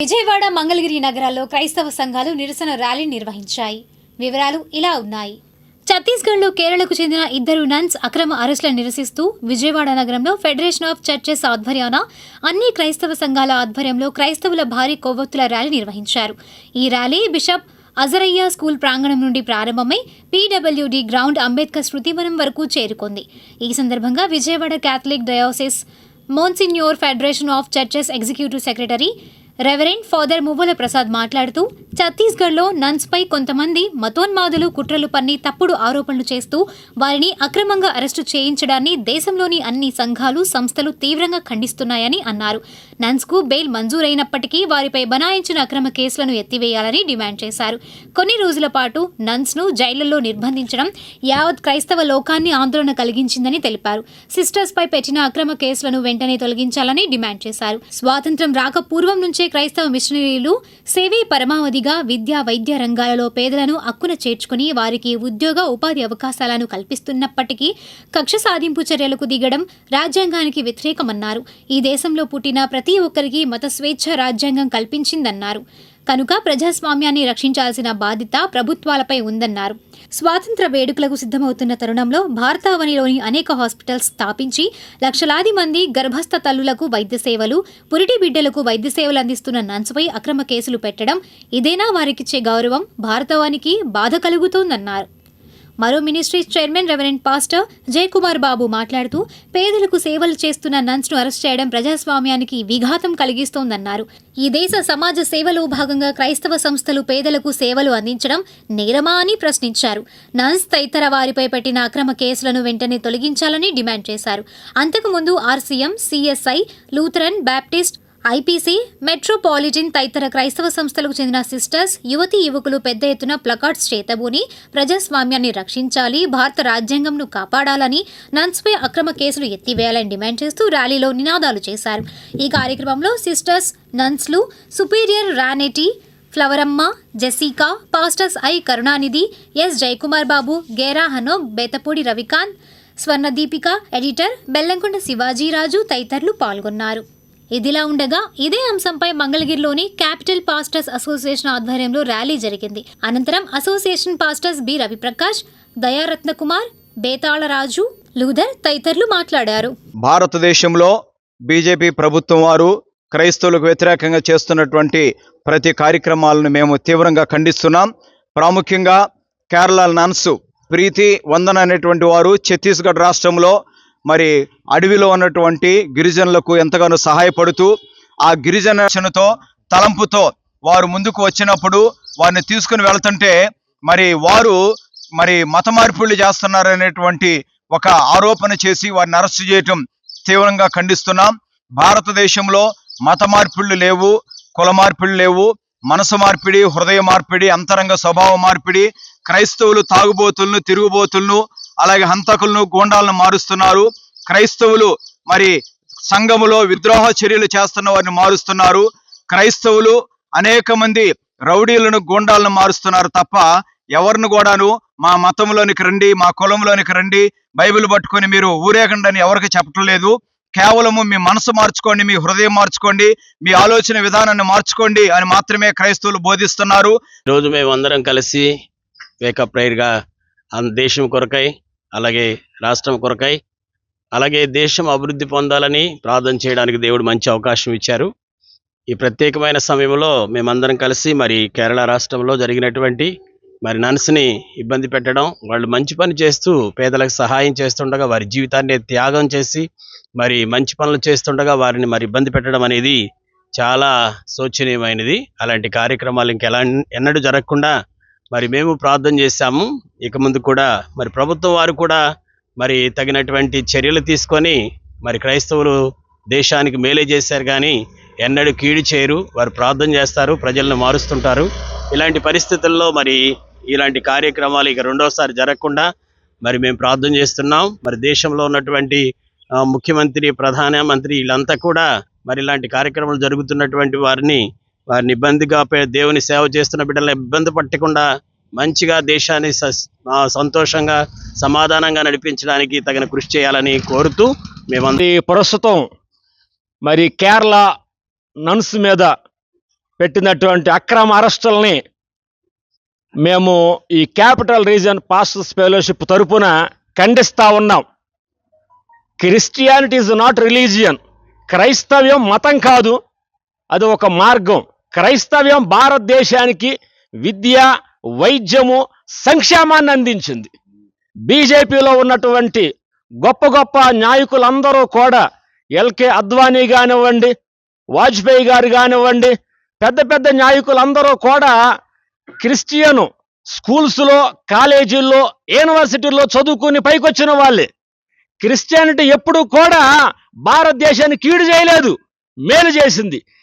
విజయవాడ మంగళగిరి నగరాల్లో క్రైస్తవ సంఘాలు నిరసన ర్యాలీ నిర్వహించాయి. వివరాలు ఇలా ఉన్నాయి. ఛత్తీస్గఢ్లో కేరళకు చెందిన ఇద్దరు నన్స్ అక్రమ అరెస్టులను నిరసిస్తూ విజయవాడ నగరంలో ఫెడరేషన్ ఆఫ్ చర్చెస్ ఆధ్వర్యాన అన్ని క్రైస్తవ సంఘాల ఆధ్వర్యంలో క్రైస్తవుల భారీ కొవ్వొత్తుల ర్యాలీ నిర్వహించారు. ఈ ర్యాలీ బిషప్ అజరయ్య స్కూల్ ప్రాంగణం నుండి ప్రారంభమై పీడబ్ల్యూడి గ్రౌండ్ అంబేద్కర్ శృతివనం వరకు చేరుకుంది. ఈ సందర్భంగా Vijayawada Catholic diocese monsignor federation of churches executive secretary reverend father Muvvala Prasad మాట్లాడుతూ ఛత్తీస్గఢ్లో నన్స్పై కొంతమంది మతోన్మాదులు కుట్రలు పన్ని తప్పుడు ఆరోపణలు చేస్తూ వారిని అక్రమంగా అరెస్టు చేయించడాన్ని దేశంలోని అన్ని సంఘాలు సంస్థలు తీవ్రంగా ఖండిస్తున్నాయని అన్నారు. నన్స్కు బెయిల్ మంజూరైనప్పటికీ వారిపై బనాయించిన అక్రమ కేసులను ఎత్తివేయాలని డిమాండ్ చేశారు. కొన్ని రోజుల పాటు నన్స్ను జైళ్ళలో నిర్బంధించడం యావత్ క్రైస్తవ లోకాన్ని ఆందోళన కలిగించిందని తెలిపారు. సిస్టర్స్ పై పెట్టిన అక్రమ కేసులను వెంటనే తొలగించాలని డిమాండ్ చేశారు. స్వాతంత్రం రాక పూర్వం నుంచే క్రైస్తవ మిషనరీలు సేవే పరమావధిగా విద్యా వైద్య రంగాలలో పేదలను అక్కున చేర్చుకుని వారికి ఉద్యోగ ఉపాధి అవకాశాలను కల్పిస్తున్నప్పటికీ కక్ష సాధింపు చర్యలకు దిగడం రాజ్యాంగానికి వ్యతిరేకమన్నారు. ఈ దేశంలో పుట్టిన ప్రతి ఒక్కరికి మత స్వేచ్ఛ రాజ్యాంగం కల్పించిందన్నారు. కనుక ప్రజాస్వామ్యాన్ని రక్షించాల్సిన బాధ్యత ప్రభుత్వాలపై ఉందన్నారు. స్వాతంత్ర వేడుకలకు సిద్ధమవుతున్న తరుణంలో భారతావనిలోని అనేక హాస్పిటల్స్ స్థాపించి లక్షలాది మంది గర్భస్థ తల్లులకు వైద్య సేవలు పురిటి బిడ్డలకు వైద్య సేవలు అందిస్తున్న నన్సుపై అక్రమ కేసులు పెట్టడం ఇదేనా వారికిచ్చే గౌరవం భారతవానికి బాధ కలుగుతోందన్నారు. మరో ministry chairman reverend pastor Jayakumar Babu మాట్లాడుతూ పేదలకు సేవలు చేస్తున్న నన్స్ను అరెస్ట్ చేయడం ప్రజాస్వామ్యానికి విఘాతం కలిగిస్తోందన్నారు. ఈ దేశ సమాజ సేవలో భాగంగా క్రైస్తవ సంస్థలు పేదలకు సేవలు అందించడం నేరమా అని ప్రశ్నించారు. నన్స్ తదితర వారిపై పెట్టిన అక్రమ కేసులను వెంటనే తొలగించాలని డిమాండ్ చేశారు. అంతకుముందు RCM CSI Lutheran Baptist IPC metropolitan తదితర క్రైస్తవ సంస్థలకు చెందిన సిస్టర్స్ యువతి యువకులు పెద్ద ఎత్తున ప్లకార్డ్స్ చేతబూని ప్రజాస్వామ్యాన్ని రక్షించాలి భారత రాజ్యాంగంను కాపాడాలని నన్స్పై అక్రమ కేసులు ఎత్తివేయాలని డిమాండ్ చేస్తూ ర్యాలీలో నినాదాలు చేశారు. ఈ కార్యక్రమంలో సిస్టర్స్ నన్స్లు సుపీరియర్ రానెటీ ఫ్లవరమ్మ Jessica pastors I Karunanidhi S Jayakumar Babu Gera Hanok Bethapudi Ravikanth Swarnadeepika editor Bellamkonda Shivajiraju తదితరులు పాల్గొన్నారు. ఇదిలా ఉండగా ఇదే అంశంపై మంగళగిరిలోని క్యాపిటల్ పాస్టర్స్ అసోసియేషన్ ఆధ్వర్యంలో ర్యాలీ జరిగింది. అనంతరం association pastors B. Raviprakash Dayaratna Kumar Betalaraju Luther తదితరులు మాట్లాడారు. భారతదేశంలో బీజేపీ ప్రభుత్వం వారు క్రైస్తవులకు వ్యతిరేకంగా చేస్తున్నటువంటి ప్రతి కార్యక్రమాలను మేము తీవ్రంగా ఖండిస్తున్నాం. ప్రాముఖ్యంగా కేరళ నన్సు ప్రీతి వందన అనేటువంటి వారు ఛత్తీస్గఢ్ రాష్ట్రంలో మరి అడవిలో ఉన్నటువంటి గిరిజనులకు ఎంతగానో సహాయపడుతూ ఆ గిరిజనతో తలంపుతో వారు ముందుకు వచ్చినప్పుడు వారిని తీసుకుని వెళ్తుంటే మరి వారు మరి మత మార్పులు చేస్తున్నారనేటువంటి ఒక ఆరోపణ చేసి వారిని అరెస్టు చేయటం తీవ్రంగా ఖండిస్తున్నాం. భారతదేశంలో మత మార్పిళ్ళు లేవు కుల మార్పిళ్ళు లేవు మనసు మార్పిడి హృదయ మార్పిడి అంతరంగ స్వభావ మార్పిడి క్రైస్తవులు తాగుబోతులను తిరుగుబోతులను అలాగే హంతకులను గూండాలను మారుస్తున్నారు. క్రైస్తవులు మరి సంఘములో విద్రోహ చర్యలు చేస్తున్న వారిని మారుస్తున్నారు. క్రైస్తవులు అనేక మంది రౌడీలను గూండాలను మారుస్తున్నారు తప్ప ఎవరిని కూడాను మా మతంలోనికి రండి మా కులంలోనికి రండి బైబిల్ పట్టుకొని మీరు ఊరేగండి అని ఎవరికి చెప్పటం లేదు. కేవలము మీ మనసు మార్చుకోండి మీ హృదయం మార్చుకోండి మీ ఆలోచన విధానాన్ని మార్చుకోండి అని మాత్రమే క్రైస్తవులు బోధిస్తున్నారు. రోజు మేము అందరం కలిసి వేకప్ ప్రేయర్గా అన్- దేశం కొరకై అలాగే రాష్ట్రం కొరకై అలాగే దేశం అభివృద్ధి పొందాలని ప్రార్థన చేయడానికి దేవుడు మంచి అవకాశం ఇచ్చారు. ఈ ప్రత్యేకమైన సమయంలో మేమందరం కలిసి మరి కేరళ రాష్ట్రంలో జరిగినటువంటి మరి నన్స్ని ఇబ్బంది పెట్టడం వాళ్ళు మంచి పని చేస్తూ పేదలకు సహాయం చేస్తుండగా వారి జీవితాన్ని త్యాగం చేసి మరి మంచి పనులు చేస్తుండగా వారిని మరి ఇబ్బంది పెట్టడం అనేది చాలా శోచనీయమైనది. అలాంటి కార్యక్రమాలు ఇంకెలా ఎన్నడూ జరగకుండా మరి మేము ప్రార్థన చేశాము. ఇక ముందు కూడా మరి ప్రభుత్వం వారు కూడా మరి తగినటువంటి చర్యలు తీసుకొని మరి క్రైస్తవులు దేశానికి మేలే చేశారు కానీ ఎన్నడూ కీడు చేయరు. వారు ప్రార్థన చేస్తారు ప్రజలను మారుస్తుంటారు. ఇలాంటి పరిస్థితుల్లో మరి ఇలాంటి కార్యక్రమాలు ఇక రెండోసారి జరగకుండా మరి మేము ప్రార్థన చేస్తున్నాం. మరి దేశంలో ఉన్నటువంటి ముఖ్యమంత్రి ప్రధానమంత్రి వీళ్ళంతా కూడా మరి ఇలాంటి కార్యక్రమాలు జరుగుతున్నటువంటి వారిని వారిని ఇబ్బందిగా దేవుని సేవ చేస్తున్న బిడ్డలను ఇబ్బంది పట్టకుండా మంచిగా దేశాన్ని స- సంతోషంగా సమాధానంగా నడిపించడానికి తగిన కృషి చేయాలని కోరుతూ మేమంది ప్రస్తుతం మరి కేరళ నన్స్ మీద పెట్టినటువంటి అక్రమ అరెస్టుల్ని మేము ఈ క్యాపిటల్ రీజన్ పాస్టర్స్ ఫెలోషిప్ తరపున ఖండిస్తూ ఉన్నాం. Christianity is not religion. క్రైస్తవ్యం మతం కాదు. అది ఒక మార్గం. క్రైస్తవ్యం భారతదేశానికి విద్య వైద్యము సంక్షేమాన్ని అందించింది. బీజేపీలో ఉన్నటువంటి గొప్ప గొప్ప నాయకులందరూ కూడా ఎల్కే అద్వానీ కానివ్వండి వాజ్పేయి గారు కానివ్వండి పెద్ద పెద్ద నాయకులందరూ కూడా క్రిస్టియను స్కూల్స్లో కాలేజీల్లో యూనివర్సిటీల్లో చదువుకుని పైకొచ్చిన వాళ్ళే. క్రిస్టియానిటీ ఎప్పుడు కూడా భారతదేశాన్ని కీడు చేయలేదు మేలు చేసింది.